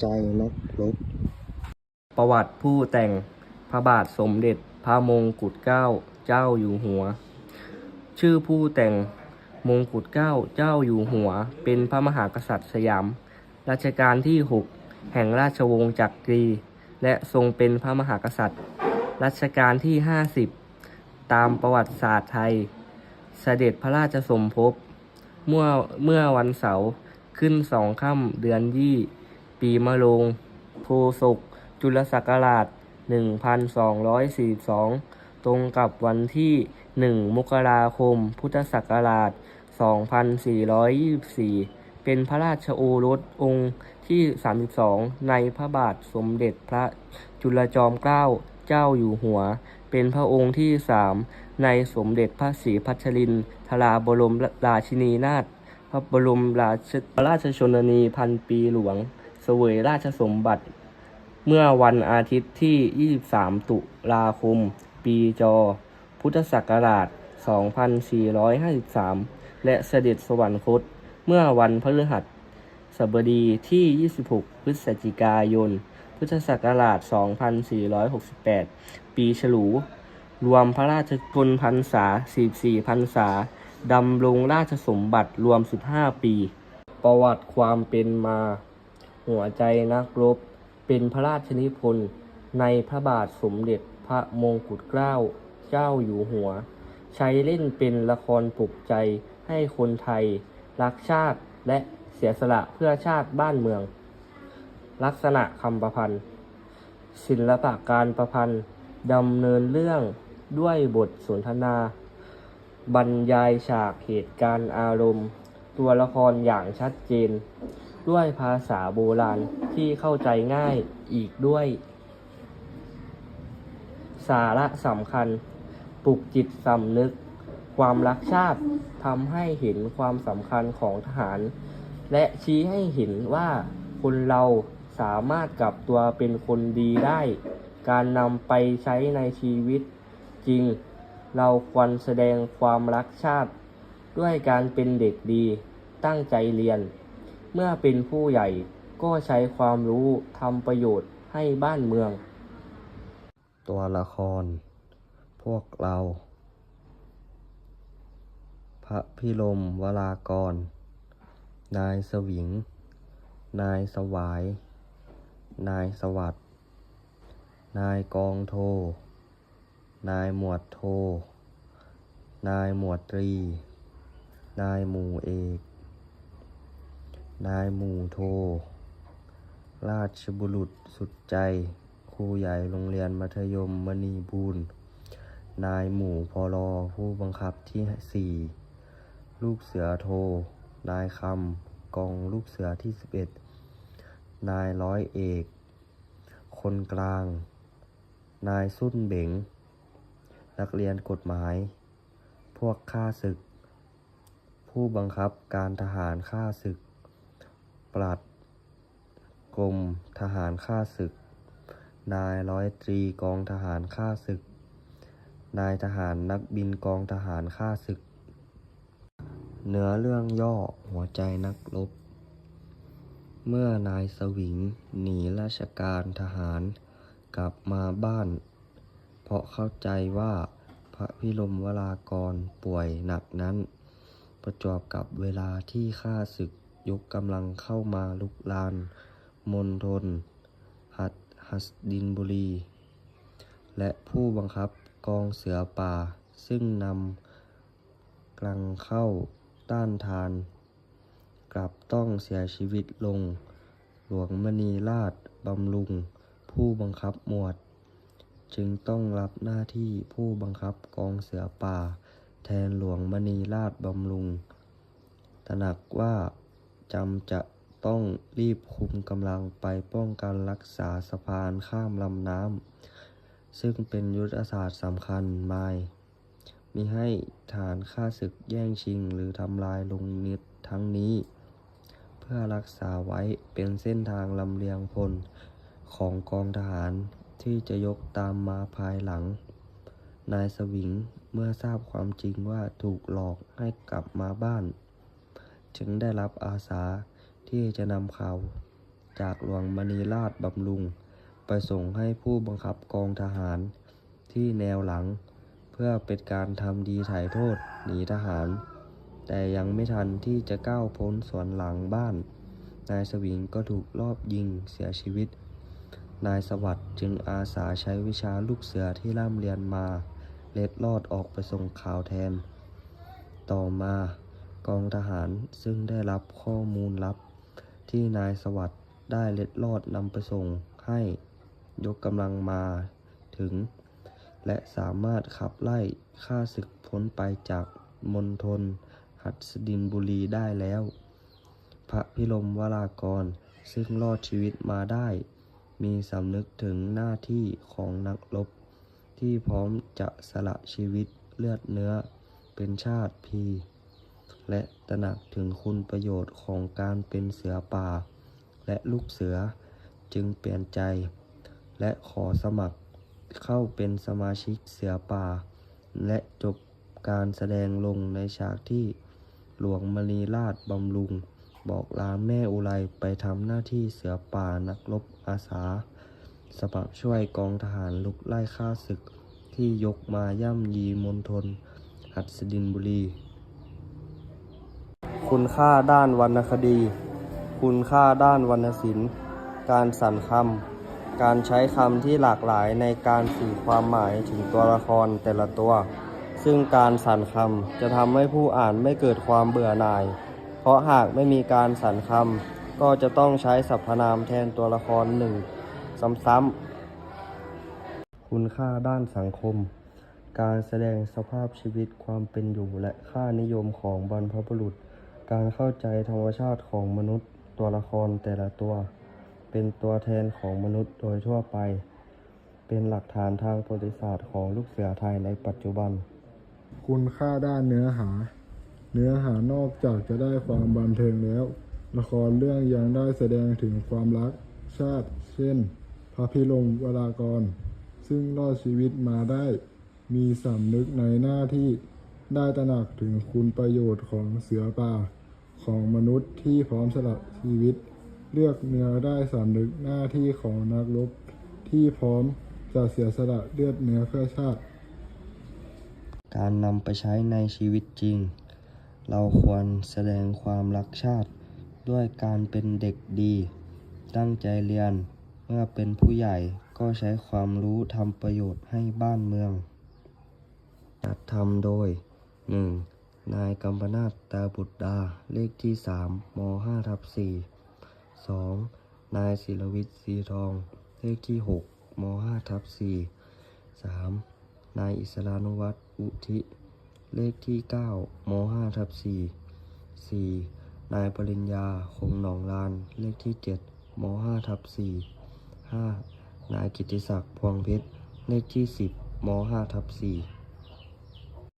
ใจนักรบประวัติผู้แต่งพระบาทสมเด็จพระมงกุฎเกล้าเจ้าอยู่หัว ชื่อผู้แต่งมงกุฎเกล้าเจ้าอยู่หัว เป็นพระมหากษัตริย์สยาม รัชกาลที่ 6 แห่งราชวงศ์จักรี และทรงเป็นพระมหากษัตริย์ รัชกาลที่ 50 ตามประวัติศาสตร์ไทย เสด็จพระราชสมภพเมื่อเมื่อวันเสาร์ขึ้นสองค่ำเดือนยี่ ปีมะโรงโพศกจุลศักราช 1242 ตรงกับวันที่ 1 มกราคม พุทธศักราช 2424 เป็นพระราชโอรสองค์ที่ 32 ในพระบาทสมเด็จพระจุลจอมเกล้าเจ้าอยู่หัว เป็นพระองค์ที่3ในสมเด็จพระศรีพัชรินทราบรมราชินีนาถพระบรมราชราชชนนีพันปีหลวง เสวยราชสมบัติ เมื่อวันอาทิตย์ที่ 23 ตุลาคม ปีจอ พุทธศักราช 2453 และเสด็จสวรรคต เมื่อวันพฤหัสบดีที่ 26 พฤศจิกายน พุทธศักราช 2468 ปีฉลู รวมพระราชพลพรรษา44พรรษาดำรงราชสมบัติรวม 15 ปี ประวัติความเป็นมา หัวใจนักรบ เป็นพระราชนิพนธ์ในพระบาทสมเด็จพระมงกุฎเกล้าเจ้าอยู่หัว ใช้เล่นเป็นละครปลุกใจให้คนไทย รักชาติและเสียสละเพื่อชาติบ้านเมือง ลักษณะคำประพันธ์ศิลปะการประพันธ์ดำเนินเรื่องด้วยบทสนทนา บรรยายฉากเหตุการณ์อารมณ์ ตัวละครอย่างชัดเจน ด้วยภาษาโบราณที่เข้าใจง่ายอีกด้วย สาระสำคัญปลุกจิตสำนึก ความรักชาติทำให้เห็นความสำคัญของทหาร และชี้ให้เห็นว่าคนเราสามารถกลับตัวเป็นคนดีได้ การนำไปใช้ในชีวิตจริง เราควรแสดงความรักชาติ ด้วยการเป็นเด็กดีตั้งใจเรียน เมื่อเป็นผู้ใหญ่ก็ใช้ความรู้ทำประโยชน์ให้บ้านเมือง ตัวละคร พวกเรา พระพิรมวรากร นายสวิง นายสวาย นายสวัสดนายกองโท นายหมวดโท นายหมวดตรี นายหมู่เอก นายหมู่โท ราชบุรุษสุดใจ ครูใหญ่โรงเรียนมัธยมมณีบูรณ์นายหมู่พอลอผู้บังคับที่สี่ลูกเสือโท นายคำกองลูกเสือที่สิบเอ็ดนายร้อยเอก คนกลาง นายสุ้นเบงนักเรียนกฎหมาย พวกข้าศึก ผู้บังคับการทหารข้าศึก ปลัด กรมทหารข้าศึก นายร้อยตรีกองทหารข้าศึก นายทหารนักบินกองทหารข้าศึก เนื้อเรื่องย่อหัวใจนักรบ เมื่อนายสวิงหนีราชการทหารกลับมาบ้าน เพราะเข้าใจว่าพระพิรมวรากรป่วยหนักนั้น ประจวบกับเวลาที่ข้าศึก ยกกำลังเข้ามาลุกลานมณฑลหัดหัสดินบุรี และผู้บังคับกองเสือป่า ซึ่งนำกลังเข้าต้านทาน กลับต้องเสียชีวิตลง หลวงมณีราชบำรุง ผู้บังคับหมวด จึงต้องรับหน้าที่ผู้บังคับกองเสือป่า แทนหลวงมณีราชบำรุงตระหนักว่า จำจะต้องรีบคุมกำลังไปป้องกันรักษาสะพานข้ามลำน้ำ ซึ่งเป็นยุทธศาสตร์สำคัญมายมิให้ฐานข้าศึกแย่งชิงหรือทำลายลงนิดทั้งนี้ เพื่อรักษาไว้เป็นเส้นทางลำเลียงพลของกองทหารที่จะยกตามมาภายหลัง นายสวิงเมื่อทราบความจริงว่าถูกหลอกให้กลับมาบ้าน จึงได้รับอาสาที่จะนำข่าวจากหลวงมณีราชบำรุง ไปส่งให้ผู้บังคับกองทหารที่แนวหลัง เพื่อเป็นการทำดีถ่ายโทษหนีทหาร แต่ยังไม่ทันที่จะก้าวพ้นสวนหลังบ้าน นายสวิงก็ถูกลอบยิงเสียชีวิต นายสวัสด์จึงอาสาใช้วิชาลูกเสือที่ร่ำเรียนมา เล็ดลอดออกไปส่งข่าวแทน ต่อมา กองทหารซึ่งได้รับข้อมูลลับ ที่นายสวัสด์ได้เล็ดลอดนำไปส่งให้ยกกำลังมาถึง และสามารถขับไล่ข้าศึกพ้นไปจากมณฑลหัดสดินบุรีได้แล้ว พระพิรมวรากรซึ่งรอดชีวิตมาได้ มีสำนึกถึงหน้าที่ของนักรบ ที่พร้อมจะสละชีวิตเลือดเนื้อเป็นชาติพี และตระหนักถึงคุณประโยชน์ของการเป็นเสือป่า และลูกเสือจึงเปลี่ยนใจ และขอสมัครเข้าเป็นสมาชิกเสือป่า และจบการแสดงลงในฉากที่หลวงมณีราชบำรุง บอกลาแม่อุไรไปทำหน้าที่เสือป่านักรบอาสา สมัครช่วยกองทหารลุกไล่ฆ่าศึกที่ยกมาย่ำยีมณฑลหัดสดินบุรี คุณค่าด้านวรรณคดี คุณค่าด้านวรรณศิลป์ การสรรคำ การใช้คำที่หลากหลายในการสื่อความหมายถึงตัวละครแต่ละตัว ซึ่งการสรรคำจะทำให้ผู้อ่านไม่เกิดความเบื่อหน่าย เพราะหากไม่มีการสรรคำก็จะต้องใช้สรรพนามแทนตัวละครหนึ่งซ้ำๆ คุณค่าด้านสังคมการแสดงสภาพชีวิตความเป็นอยู่และค่านิยมของบรรพบุรุษ การเข้าใจธรรมชาติของมนุษย์ตัวละครแต่ละตัว เป็นตัวแทนของมนุษย์โดยทั่วไป เป็นหลักฐานทางประวัติศาสตร์ของลูกเสือไทยในปัจจุบัน คุณค่าด้านเนื้อหา เนื้อหานอกจากจะได้ความบันเทิงแล้ว ละครเรื่องยังได้แสดงถึงความรักชาติ เช่น พระพิรมวรากร ซึ่งรอดชีวิตมาได้ มีสำนึกในหน้าที่ได้ตระหนักถึงคุณประโยชน์ของเสือป่า ของมนุษย์ที่พร้อมสละชีวิต เลือกเนื้อได้สำนึกหน้าที่ของนักรบที่พร้อมจะเสียสละเลือดเนื้อเพื่อชาติ การนำไปใช้ในชีวิตจริง เราควรแสดงความรักชาติ ด้วยการเป็นเด็กดี ตั้งใจเรียนเมื่อเป็นผู้ใหญ่ก็ใช้ความรู้ทำประโยชน์ให้บ้านเมืองจัดทำโดย 1. นายกัมปนาตตาบุตรดา เลขที่3ม5ทับ4 2. นายศิลวิทย์สีทอง เลขที่6ม5ทับ4 3. นายอิสรานุวัตรอุทิ เลขที่9ม5ทับ4 4. นายปริญญาคงหนองลาน เลขที่7ม5ทับ4 5. นายกิติศักดิ์พวงเพชร เลขที่10ม5ทับ4